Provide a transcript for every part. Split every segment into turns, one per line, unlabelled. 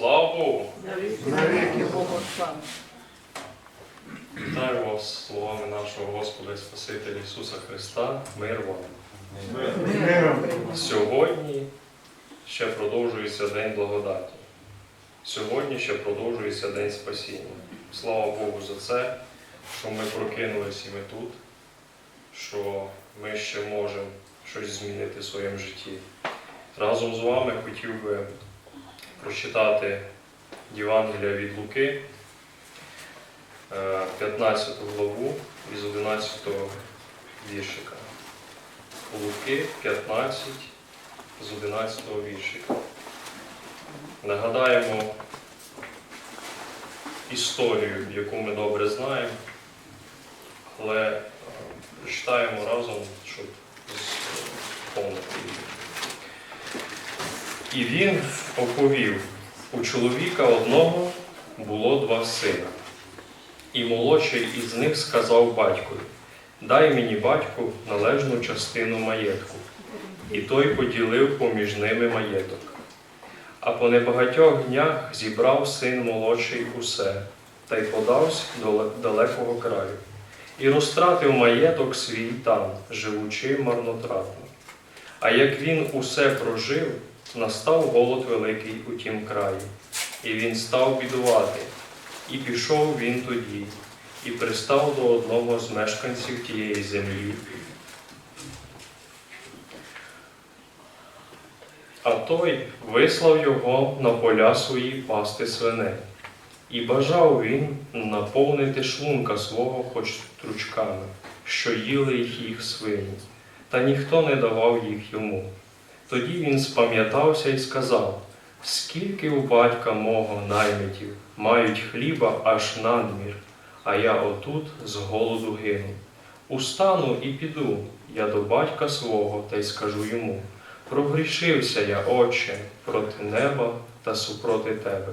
Слава Богу!
Навіки Богу слава.
Вітаю вас словами нашого Господа і Спасителя Ісуса Христа, мир вам.
Миром.
Сьогодні ще продовжується День благодаті. Сьогодні ще продовжується День спасіння. Слава Богу за це, що ми прокинулись і ми тут, що ми ще можемо щось змінити в своєму житті. Разом з вами хотів би прочитати Євангелія від Луки, е, 15 главу із 11 віршика. Луки 15 з 11 віршика. Нагадаємо історію, яку ми добре знаємо, але е, прочитаємо разом, щоб повнити її. І він оповів, у чоловіка одного було два сина. І молодший із них сказав батькові, дай мені батьку належну частину маєтку. І той поділив поміж ними маєток. А по небагатьох днях зібрав син молодший усе, та й подався до далекого краю, і розтратив маєток свій там, живучи марнотратно. А як він усе прожив, настав голод великий у тім краї, і він став бідувати. І пішов він тоді, і пристав до одного з мешканців тієї землі. А той вислав його на поля свої пасти свиней. І бажав він наповнити шлунка свого хоч тручками, що їли їх свині, та ніхто не давав їх йому. Тоді він спам'ятався і сказав, скільки у батька мого наймитів мають хліба аж надмір, а я отут з голоду гину. Устану і піду я до батька свого та й скажу йому. Прогрішився я, Отче, проти неба та супроти тебе.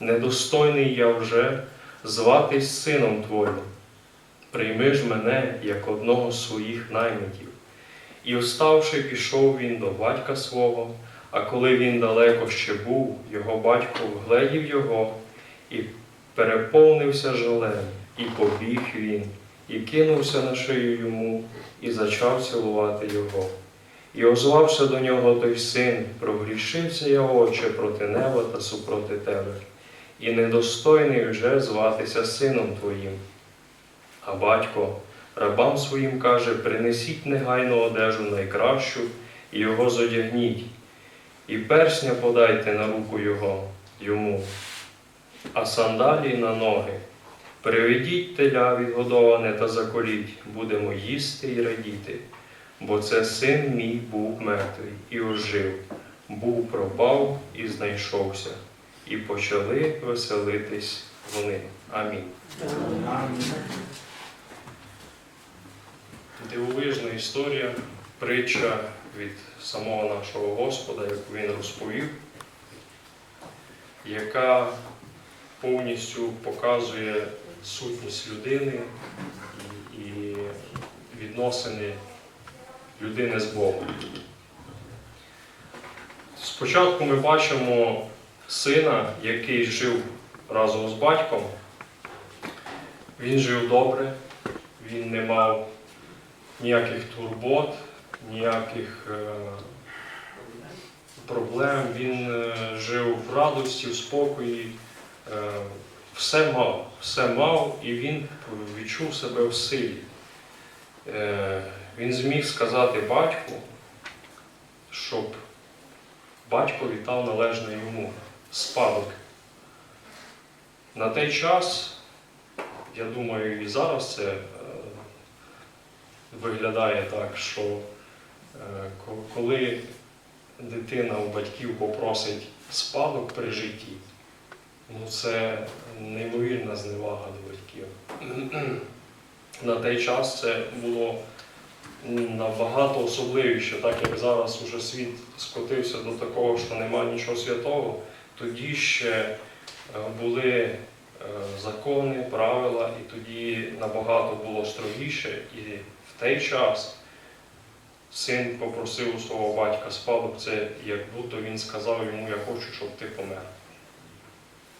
Недостойний я вже зватись сином Твоїм. Прийми ж мене як одного з своїх наймитів. І вставши, пішов він до батька свого, а коли він далеко ще був, його батько вгледів його і переповнився жалем, і побіг він, і кинувся на шию йому, і зачав цілувати його. І озвався до нього той син, прогрішився я, Отче, проти неба та супроти тебе, і недостойний вже зватися сином твоїм. А батько рабам своїм каже: принесіть негайно одежу найкращу і його зодягніть, і персня подайте на руку його йому, а сандалії на ноги. Приведіть теля відгодоване та заколіть, будемо їсти і радіти. Бо це син мій був мертвий і ожив, був пропав і знайшовся, і почали веселитись вони. Амінь. Дивовижна історія, притча від самого нашого Господа, яку він розповів, яка повністю показує сутність людини і відносини людини з Богом. Спочатку ми бачимо сина, який жив разом з батьком. Він жив добре, він не мав ніяких турбот, ніяких е, проблем. Він е, жив в радості, в спокої, е, все мав, все мав, і він відчув себе в силі. Він зміг сказати батьку, щоб батько вітав належне йому спадок. На той час, я думаю, і зараз це виглядає так, що е, коли дитина у батьків попросить спадок при житті, ну це неймовірна зневага до батьків. На той час це було набагато особливіше, так як зараз уже світ скотився до такого, що нема нічого святого, тоді ще е, були е, закони, правила, і тоді набагато було строгіше. І той час син попросив у свого батька спадок, це як будто він сказав йому, я хочу, щоб ти помер.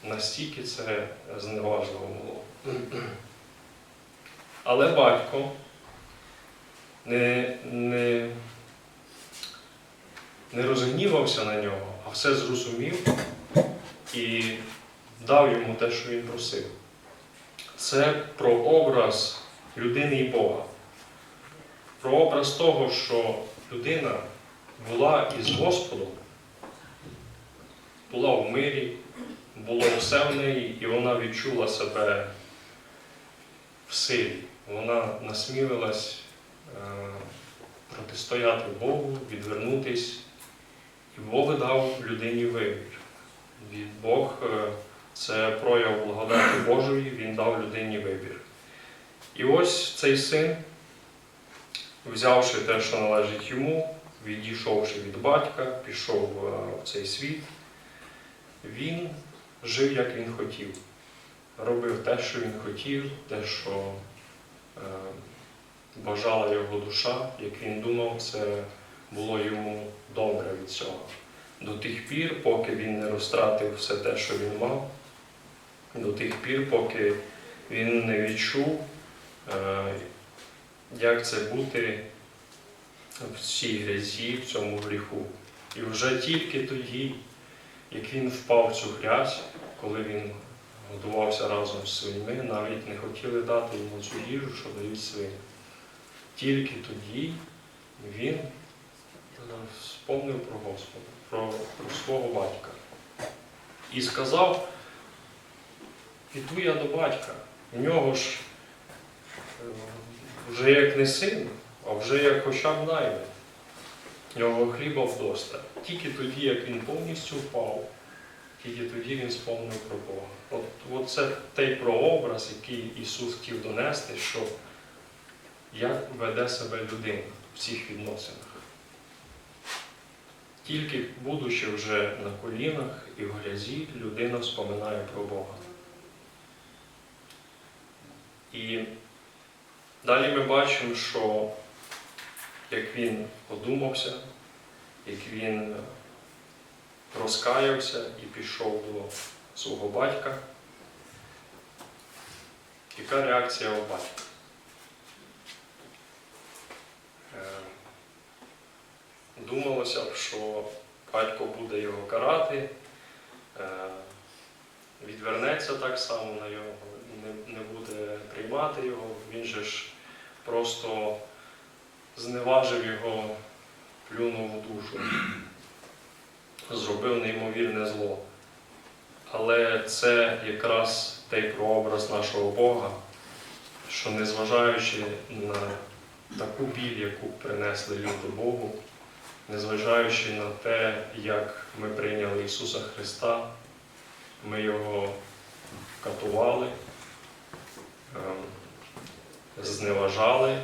настільки це зневажливо було. Але батько не, не, не розгнівався на нього, а все зрозумів і дав йому те, що він просив. Це про образ людини і Бога. Про образ того, що людина була із Господом, була в мирі, було все в неї, і вона відчула себе в силі. Вона насмілилась е, протистояти Богу, відвернутись, і Бог дав людині вибір. Від Бог е, це прояв благодаті Божої, Він дав людині вибір. І ось цей син, взявши те, що належить йому, відійшовши від батька, пішов е, в цей світ, він жив, як він хотів, робив те, що він хотів, те, що е, бажала його душа, як він думав, це було йому добре від цього. До тих пір, поки він не розтратив все те, що він мав, до тих пір, поки він не відчув, е, як це бути в цій грязі, в цьому гріху. І вже тільки тоді, як він впав в цю грязь, коли він годувався разом з свиньми, навіть не хотіли дати йому цю їжу, що дають свині. Тільки тоді він е, спомнив про Господа, про, про свого батька. І сказав, піду я до батька. У нього ж е, вже як не син, а вже як хоча б наймит. В нього хліба вдоста. Тільки тоді, як він повністю впав, тільки тоді він спомнив про Бога. От, от це той прообраз, який Ісус хотів донести, що як веде себе людина в цих відносинах. Тільки будучи вже на колінах і в грязі, людина вспоминає про Бога. І далі ми бачимо, що як він подумався, як він розкаявся і пішов до свого батька, яка реакція у батька? Е, Думалося б, що батько буде його карати, е, відвернеться так само на його, не, не буде приймати його. Він же ж просто зневажив його, плюнув у душу, зробив неймовірне зло. Але це якраз той прообраз нашого Бога, що незважаючи на таку біль, яку принесли люди Богу, незважаючи на те, як ми прийняли Ісуса Христа, ми Його катували, зневажали,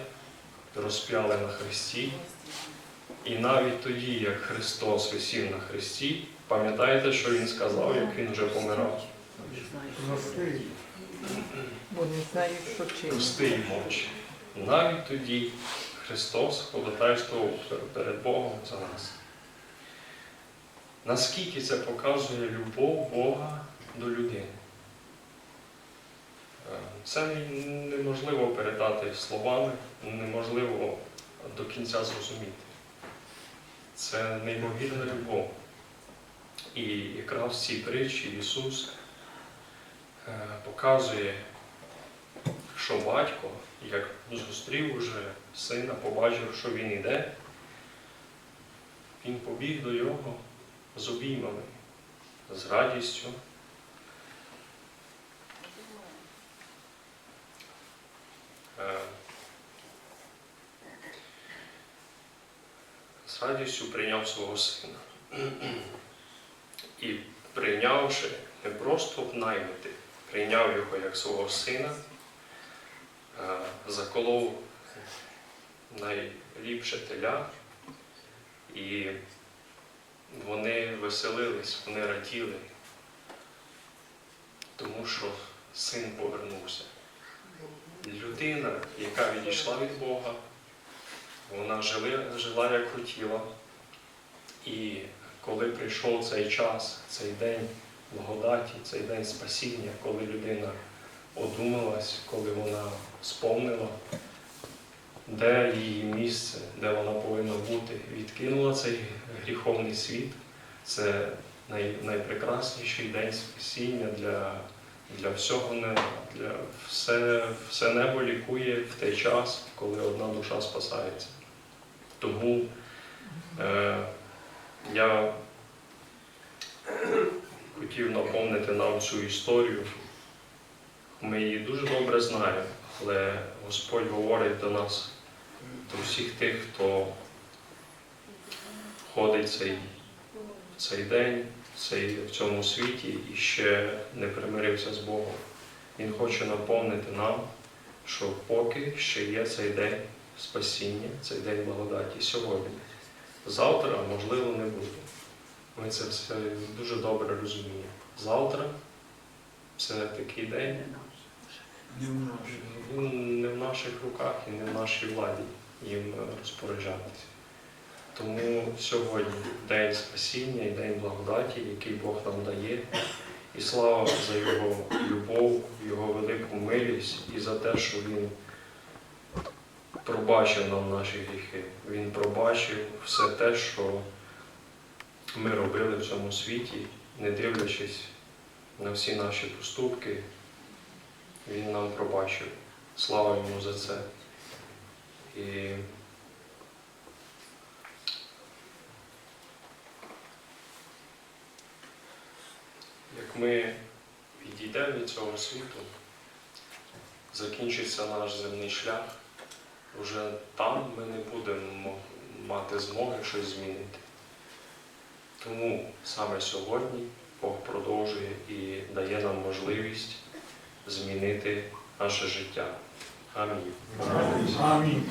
розп'яли на Христі. І навіть тоді, як Христос висів на Христі, пам'ятаєте, що Він сказав, як Він вже помирав?
Прости.
Бо не знають, що чинять.
Пусти й мовчи. Навіть тоді Христос ходатайствував перед Богом за нас. Наскільки це показує любов Бога до людини? Це неможливо передати словами, неможливо до кінця зрозуміти. Це неймовірна любов. І якраз в цій притчі Ісус е, показує, що батько, як зустрів уже сина, побачив, що він іде, він побіг до його з обіймами, з радістю. Е, З радістю прийняв свого сина. І прийнявши не просто в наймити, прийняв його як свого сина, заколов найліпше теля, і вони веселились, вони раділи, тому що син повернувся. Людина, яка відійшла від Бога, вона жила, жила як хотіла. І коли прийшов цей час, цей день, благодаті, цей день спасіння, коли людина одумалась, коли вона сповнила, де її місце, де вона повинна бути, відкинула цей гріховний світ. Це най, найпрекрасніший день спасіння для, для всього неба, для все, все небо лікує в той час, коли одна душа спасається. Тому е, я хотів наповнити нам цю історію. Ми її дуже добре знаємо, але Господь говорить до нас, до всіх тих, хто ходить цей, цей день, цей, в цьому світі і ще не примирився з Богом. Він хоче наповнити нам, що поки ще є цей день спасіння, цей день благодаті сьогодні. Завтра, можливо, не буде. Ми це все дуже добре розуміємо. Завтра це такий день, він не в наших руках і не в нашій владі їм розпоряджатися. Тому сьогодні день спасіння і день благодаті, який Бог нам дає. І слава за Його любов, Його велику милість і за те, що Він пробачив нам наші гріхи. Він пробачив все те, що ми робили в цьому світі, не дивлячись на всі наші поступки. Він нам пробачив. Слава йому за це. І як ми відійдемо від цього світу, закінчиться наш земний шлях, вже там ми не будемо мати змоги щось змінити. Тому саме сьогодні Бог продовжує і дає нам можливість змінити наше життя. Амінь.
Амінь.